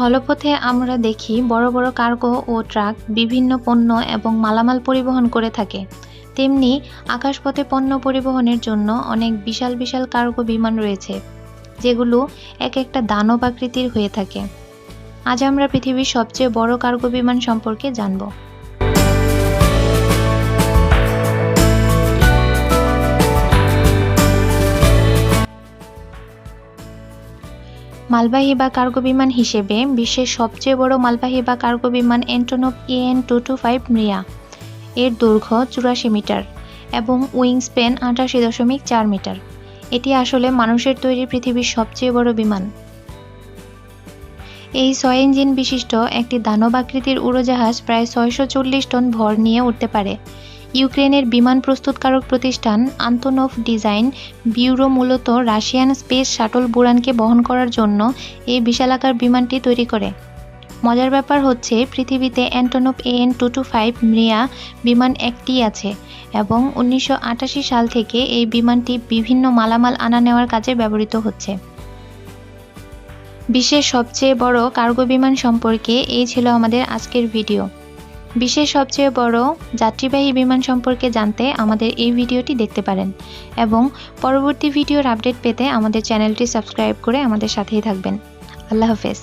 স্থলপথে আমরা দেখি বড় বড় কার্গো ও ট্রাক বিভিন্ন পণ্য এবং মালামাল পরিবহন করে থাকে। তেমনি আকাশপথে পণ্য পরিবহনের জন্য অনেক বিশাল বিশাল কার্গো বিমান রয়েছে, যেগুলো এক একটা দানব আকৃতির হয়ে থাকে। আজ আমরা পৃথিবীর সবচেয়ে বড় কার্গো বিমান সম্পর্কে জানব। মালবাহী বা কার্গো বিমান হিসেবে বিশ্বের সবচেয়ে বড় মালবাহী বা কার্গো বিমান Antonov AN two two five Mriya এর দৈর্ঘ্য চুরাশি মিটার এবং উইং স্পেন আটাশি দশমিক চার মিটার। এটি আসলে মানুষের তৈরি পৃথিবীর সবচেয়ে বড় বিমান। এই ছয় ইঞ্জিন বিশিষ্ট একটি দানব আকৃতির উড়োজাহাজ প্রায় ছয়শো চল্লিশ টন ভর নিয়ে উঠতে পারে। ইউক্রেনের বিমান প্রস্তুতকারক প্রতিষ্ঠান আন্তনোভ ডিজাইন ব্যুরো মূলত রাশিয়ান স্পেস শাটল বুড়ানকে বহন করার জন্য এই বিশালাকার বিমানটি তৈরি করে। মজার ব্যাপার হচ্ছে, পৃথিবীতে Antonov AN two two five Mriya বিমান একটি আছে এবং উনিশশো আটাশি সাল থেকে এই বিমানটি বিভিন্ন মালামাল আনা নেওয়ার কাজে ব্যবহৃত হচ্ছে। বিশ্বের সবচেয়ে বড় কার্গো বিমান সম্পর্কে এই ছিল আমাদের আজকের ভিডিও। বিশ্বের সবচেয়ে বড় যাত্রীবাহী বিমান সম্পর্কে জানতে আমাদের এই ভিডিওটি দেখতে পারেন এবং পরবর্তী ভিডিওর আপডেট পেতে আমাদের চ্যানেলটি সাবস্ক্রাইব করে আমাদের সাথেই থাকবেন। আল্লাহ হাফেজ।